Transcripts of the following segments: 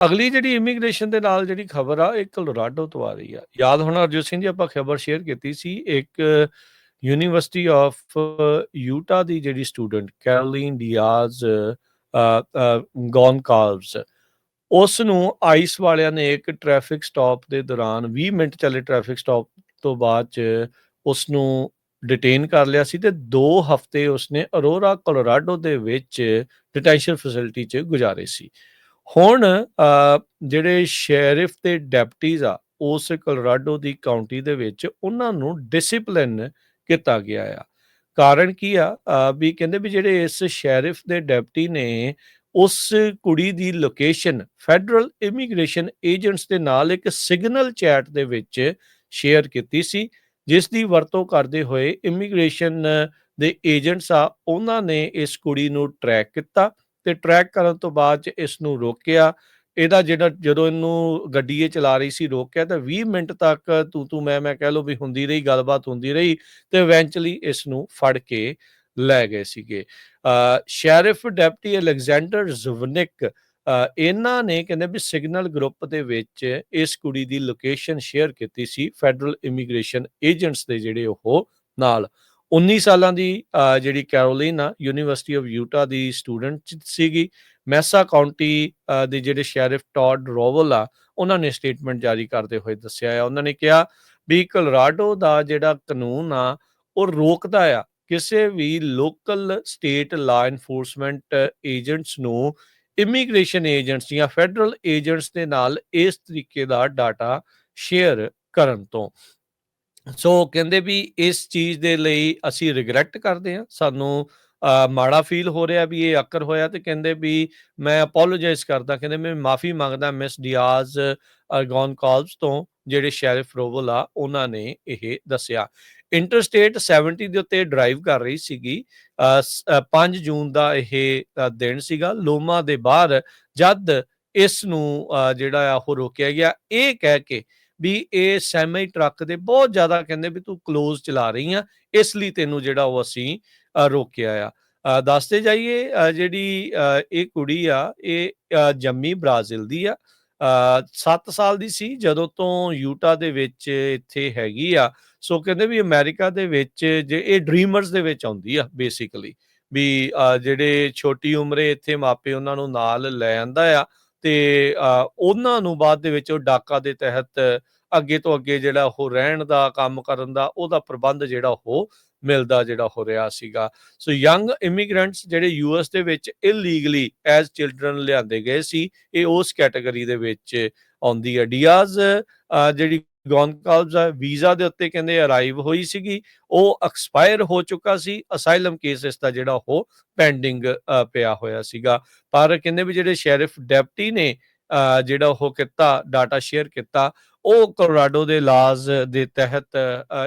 ਅਗਲੀ ਜਿਹੜੀ ਇਮੀਗ੍ਰੇਸ਼ਨ ਦੇ ਨਾਲ ਜਿਹੜੀ ਖਬਰ ਆ ਇਹ ਕੋਲੋਰਾਡੋ ਤੋਂ ਆ ਰਹੀ ਆ। ਯਾਦ ਹੋਣਾ ਅਰਜੁਨ ਸਿੰਘ ਜੀ, ਆਪਾਂ ਖਬਰ ਸ਼ੇਅਰ ਕੀਤੀ ਸੀ, ਇੱਕ ਯੂਨੀਵਰਸਿਟੀ ਆਫ ਯੂਟਾ ਦੀ ਜਿਹੜੀ ਸਟੂਡੈਂਟ ਕੈਰੋਲਿਨ ਡਿਆਜ਼ ਗੌਨਕਾਲਵਸ ਉਸ ਨੂੰ ਆਈਸ ਵਾਲਿਆਂ ਨੇ ਇੱਕ ਟ੍ਰੈਫਿਕ ਸਟਾਪ ਦੇ ਦੌਰਾਨ 20 ਮਿੰਟ ਚੱਲੇ ਟ੍ਰੈਫਿਕ ਸਟਾਪ ਤੋਂ ਬਾਅਦ ਚ ਉਸ ਨੂੰ ਡਿਟੇਨ ਕਰ ਲਿਆ ਸੀ ਤੇ 2 ਹਫ਼ਤੇ ਉਸਨੇ ਅਰੋਰਾ, ਕੋਲੋਰਾਡੋ ਦੇ ਵਿੱਚ ਡਿਟੈਂਸ਼ਨ ਫੈਸਿਲਿਟੀ 'ਚ ਗੁਜ਼ਾਰੇ ਸੀ। ਹੁਣ ਜਿਹੜੇ ਸ਼ੈਰਿਫ ਤੇ ਡੈਪਟੀਜ਼ ਆ, ਉਸ ਕੋਲੋਰਾਡੋ ਦੀ ਕਾਉਂਟੀ ਦੇ ਵਿੱਚ ਉਹਨਾਂ ਨੂੰ ਡਿਸਪਲਿਨ ਕੀਤਾ ਗਿਆ ਆ। ਕਾਰਨ ਕੀ ਆ? ਵੀ ਕਹਿੰਦੇ ਵੀ ਜਿਹੜੇ ਇਸ ਸ਼ੈਰਿਫ ਦੇ ਡੈਪਟੀ ਨੇ, ਉਸ ਕੁੜੀ ਦੀ ਲੋਕੇਸ਼ਨ ਫੈਡਰਲ ਇਮੀਗ੍ਰੇਸ਼ਨ ਏਜੰਟਸ ਦੇ ਨਾਲ ਇੱਕ ਸਿਗਨਲ ਚੈਟ ਦੇ ਵਿੱਚ ਸ਼ੇਅਰ ਕੀਤੀ ਸੀ, ਜਿਸ ਦੀ ਵਰਤੋਂ ਕਰਦੇ ਹੋਏ ਇਮੀਗ੍ਰੇਸ਼ਨ ਦੇ ਏਜੰਟਸ ਆ, ਉਹਨਾਂ ਨੇ ਇਸ ਕੁੜੀ ਨੂੰ ਟਰੈਕ ਕੀਤਾ। ਤੇ ਟਰੈਕ ਕਰਨ ਤੋਂ ਬਾਅਦ ਚ ਇਸ ਨੂੰ ਰੋਕਿਆ। ਇਹਦਾ ਜਿਹੜਾ ਜਦੋਂ ਇਹਨੂੰ ਗੱਡੀ ਇਹ ਚਲਾ ਰਹੀ ਸੀ ਰੋਕਿਆ ਤਾਂ 20 ਮਿੰਟ ਤੱਕ ਤੂੰ ਤੂੰ ਮੈਂ ਮੈਂ ਕਹਿ ਲਓ ਵੀ ਹੁੰਦੀ ਰਹੀ ਗੱਲਬਾਤ ਹੁੰਦੀ ਰਹੀ ਤੇ ਇਵੈਂਚੁਅਲੀ ਇਸ ਨੂੰ ਫੜ ਕੇ ਲੈ ਗਏ ਸੀਗੇ। ਸ਼ੈਰਿਫ ਡੈਪਟੀ ਅਲੈਗਜ਼ੈਂਡਰ ਜ਼ਵਨਿਕ ਅ, ਇਹਨਾਂ ਨੇ ਕਹਿੰਦੇ ਵੀ ਸਿਗਨਲ ਗਰੁੱਪ ਦੇ ਵਿੱਚ ਇਸ ਕੁੜੀ ਦੀ ਲੋਕੇਸ਼ਨ ਸ਼ੇਅਰ ਕੀਤੀ ਸੀ ਫੈਡਰਲ ਇਮੀਗ੍ਰੇਸ਼ਨ ਏਜੰਟਸ ਦੇ ਜਿਹੜੇ ਉਹ ਨਾਲ। 19 ਸਾਲਾਂ ਦੀ ਜਿਹੜੀ ਕੈਰੋਲਿਨ ਆ ਯੂਨੀਵਰਸਿਟੀ ਆਫ ਯੂਟਾ ਦੀ ਸਟੂਡੈਂਟ ਸੀਗੀ। ਮੈਸਾ ਕਾਉਂਟੀ ਦੇ ਜਿਹੜੇ ਸ਼ੈਰਿਫ ਟੌਡ ਰੋਵਲ ਆ, ਉਹਨਾਂ ਨੇ ਸਟੇਟਮੈਂਟ ਜਾਰੀ ਕਰਦੇ ਹੋਏ ਦੱਸਿਆ ਆ। ਉਹਨਾਂ ਨੇ ਕਿਹਾ ਵੀ ਕੋਲੋਰਾਡੋ ਦਾ ਜਿਹੜਾ ਕਾਨੂੰਨ ਆ, ਉਹ ਰੋਕਦਾ ਆ। ਕਿਸੇ ਵੀ local state law enforcement agents ਨੂੰ ਇਮੀਗ੍ਰੇਸ਼ਨ ਏਜੰਟਸ ਜਾਂ ਫੈਡਰਲ ਏਜੰਟਸ ਦੇ ਨਾਲ ਇਸ ਤਰੀਕੇ ਦਾ ਡਾਟਾ ਸ਼ੇਅਰ ਕਰਨ ਤੋਂ। ਸੋ ਕਹਿੰਦੇ ਵੀ ਇਸ ਚੀਜ਼ ਦੇ ਲਈ ਅਸੀਂ ਰਿਗਰੈਟ ਕਰਦੇ ਹਾਂ। ਸਾਨੂੰ ਅ, ਮਾੜਾ ਫੀਲ ਹੋ ਰਿਹਾ ਵੀ ਇਹ ਅਕਰ ਹੋਇਆ ਤੇ ਕਹਿੰਦੇ ਵੀ ਮੈਂ ਅਪੋਲੋਜਾਈਜ਼ ਕਰਦਾ। ਕਹਿੰਦੇ ਮੈਂ ਮਾਫੀ ਮੰਗਦਾ ਮਿਸ ਡਿਆਜ਼ ਅਰਗੋਨ ਕਾਲਸ ਤੋਂ ਜਿਹੜੇ ਸ਼ੈਰਿਫ ਰੋਵਲ ਆ ਉਹਨਾਂ ਨੇ ਇਹ ਦੱਸਿਆ। ਇੰਟਰਸਟੇਟ 70 ਦੇ ਉੱਤੇ ਡਰਾਈਵ ਕਰ ਰਹੀ ਸੀਗੀ। ਅ, ਸ- 5 ਜੂਨ ਦਾ ਇਹ ਦਿਨ ਸੀਗਾ। ਲੋਮਾ ਦੇ ਬਾਹਰ ਜਦ ਇਸ ਨੂੰ ਜਿਹੜਾ ਆ ਉਹ ਰੋਕਿਆ ਗਿਆ। ਇਹ ਕਹਿ ਕੇ ਵੀ ਇਹ ਸੈਮੀ ਟਰੱਕ ਦੇ ਬਹੁਤ ਜ਼ਿਆਦਾ ਕਹਿੰਦੇ ਵੀ ਤੂੰ ক্লোਜ਼ ਚਲਾ ਰਹੀ ਆ, ਇਸ ਲਈ ਤੈਨੂੰ ਜਿਹੜਾ ਉਹ ਅਸੀਂ ਰੋਕਿਆ ਆ। ਦੱਸਦੇ ਜਾਈਏ ਜਿਹੜੀ ਇਹ ਕੁੜੀ ਆ, ਇਹ ਜੰਮੀ ਬ੍ਰਾਜ਼ੀਲ ਦੀ ਆ। 7 ਸਾਲ ਦੀ ਸੀ, ਜਦੋਂ ਤੋਂ ਯੂਟਾ ਦੇ ਵਿੱਚ ਇੱਥੇ ਹੈਗੀ ਆ। ਸੋ ਕਹਿੰਦੇ ਵੀ ਅਮਰੀਕਾ ਦੇ ਵਿੱਚ ਜੇ, ਇਹ ਡ੍ਰੀਮਰਸ ਦੇ ਵਿੱਚ ਆਉਂਦੀ ਆ ਬੇਸਿਕਲੀ ਵੀ ਜਿਹੜੇ ਛੋਟੀ ਉਮਰੇ ਇੱਥੇ ਮਾਪੇ ਉਹਨਾਂ ਨੂੰ ਨਾਲ ਲੈ ਆਂਦਾ ਆ ਤੇ ਉਹਨਾਂ ਨੂੰ ਬਾਅਦ ਦੇ ਵਿੱਚ ਉਹ ਡਾਕਾ ਦੇ ਤਹਿਤ ਅੱਗੇ ਤੋਂ ਅੱਗੇ ਜਿਹੜਾ ਉਹ ਰਹਿਣ ਦਾ ਕੰਮ ਕਰਨ ਦਾ ਉਹਦਾ ਪ੍ਰਬੰਧ ਜਿਹੜਾ ਉਹ ਮਿਲਦਾ ਜਿਹੜਾ ਹੋ ਰਿਹਾ ਸੀਗਾ। ਸੋ ਯੰਗ ਇਮੀਗ੍ਰੈਂਟਸ ਜਿਹੜੇ ਯੂਐਸ ਦੇ ਵਿੱਚ ਇਲੀਗਲੀ ਐਜ਼ ਚਿਲਡਰਨ ਲਿਆਂਦੇ ਗਏ ਸੀ, ਇਹ ਉਸ ਕੈਟਾਗਰੀ ਦੇ ਵਿੱਚ ਆਉਂਦੀ ਹੈ। ਡੀਆਜ਼ ਜਿਹੜੀ ਗੌਨਕਾਲਸ ਵੀਜ਼ਾ ਦੇ ਉੱਤੇ ਕਹਿੰਦੇ ਅਰਾਈਵ ਹੋਈ ਸੀਗੀ, ਉਹ ਐਕਸਪਾਇਰ ਹੋ ਚੁੱਕਾ ਸੀ ਅਸਾਈਲਮ ਕੇਸ ਇਸ ਦਾ ਜਿਹੜਾ ਉਹ ਪੈਂਡਿੰਗ ਪਿਆ ਹੋਇਆ ਸੀਗਾ। ਪਰ ਕਹਿੰਦੇ ਵੀ ਜਿਹੜੇ ਸ਼ੈਰਿਫ ਡੈਪਟੀ ਨੇ ਜਿਹੜਾ ਉਹ ਕੀਤਾ ਡਾਟਾ ਸ਼ੇਅਰ ਕੀਤਾ, ਉਹ ਕੋਲੋਰਾਡੋ ਦੇ ਲਾਜ਼ ਦੇ ਤਹਿਤ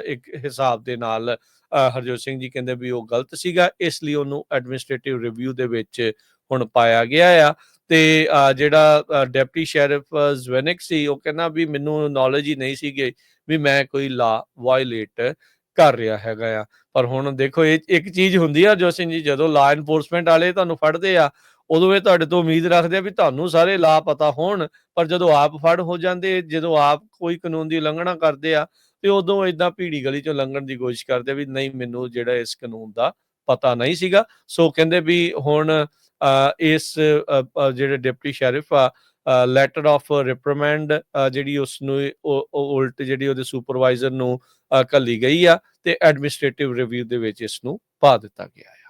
ਇੱਕ ਹਿਸਾਬ ਦੇ ਨਾਲ ਹਰਜੋਤ ਸਿੰਘ ਜੀ ਕਹਿੰਦੇ ਵੀ ਉਹ ਗਲਤ ਸੀਗਾ, ਇਸ ਲਈ ਉਹਨੂੰ ਐਡਮਿਨਿਸਟ੍ਰੇਟਿਵ ਰਿਵਿਊ ਦੇ ਵਿੱਚ ਹੁਣ ਪਾਇਆ ਗਿਆ ਆ। ਤੇ ਜਿਹੜਾ ਡਿਪਟੀ ਸ਼ੈਰਿਫ ਜ਼ਵੈਨਿਕ ਸੀ, ਉਹ ਕਹਿੰਦਾ ਵੀ ਮੈਨੂੰ ਨੌਲੇਜ ਹੀ ਨਹੀਂ ਸੀਗੀ ਵੀ ਮੈਂ ਕੋਈ ਲਾ ਵਾਇਲੇਟ ਕਰ ਰਿਹਾ ਹੈਗਾ ਆ। ਪਰ ਹੁਣ ਦੇਖੋ, ਇਹ ਇੱਕ ਚੀਜ਼ ਹੁੰਦੀ ਆ ਜੋ ਜੀ, ਜਦੋਂ ਲਾ ਐਨਫੋਰਸਮੈਂਟ ਵਾਲੇ ਤੁਹਾਨੂੰ ਫੜਦੇ ਆ, ਉਦੋਂ ਇਹ ਤੁਹਾਡੇ ਤੋਂ ਉਮੀਦ ਰੱਖਦੇ ਆ ਵੀ ਤੁਹਾਨੂੰ ਸਾਰੇ ਲਾ ਪਤਾ ਹੋਣ, ਪਰ ਜਦੋਂ ਆਪ ਫੜ ਹੋ ਜਾਂਦੇ, ਜਦੋਂ ਆਪ ਕੋਈ ਕਾਨੂੰਨ ਦੀ ਉਲੰਘਣਾ ਕਰਦੇ ਆ, ਤੇ ਉਦੋਂ ਇਦਾਂ ਭੀੜੀ ਗਲੀ ਚੋਂ ਲੰਘਣ ਦੀ ਕੋਸ਼ਿਸ਼ ਕਰਦੇ ਵੀ ਨਹੀਂ, ਮੈਨੂੰ ਜਿਹੜਾ ਇਸ ਕਾਨੂੰਨ ਦਾ ਪਤਾ ਨਹੀਂ ਸੀਗਾ। ਸੋ ਕਹਿੰਦੇ ਵੀ ਹੁਣ ਇਸ ਜਿਹੜੇ ਡਿਪਟੀ ਸ਼ੈਰਿਫ ਆ ਲੈਟਰ ਆਫ ਰਿਪਰਮੈਂਡ ਜਿਹੜੀ ਉਸ ਨੂੰ ਉਲਟ ਜਿਹੜੀ ਉਹਦੇ ਸੁਪਰਵਾਈਜ਼ਰ ਨੂੰ ਅ, ਘੱਲੀ ਗਈ ਆ ਤੇ ਐਡਮਿਨਿਸਟ੍ਰੇਟਿਵ ਰਿਵਿਊ ਦੇ ਵਿੱਚ ਇਸ ਨੂੰ ਪਾ ਦਿੱਤਾ ਗਿਆ ਹੈ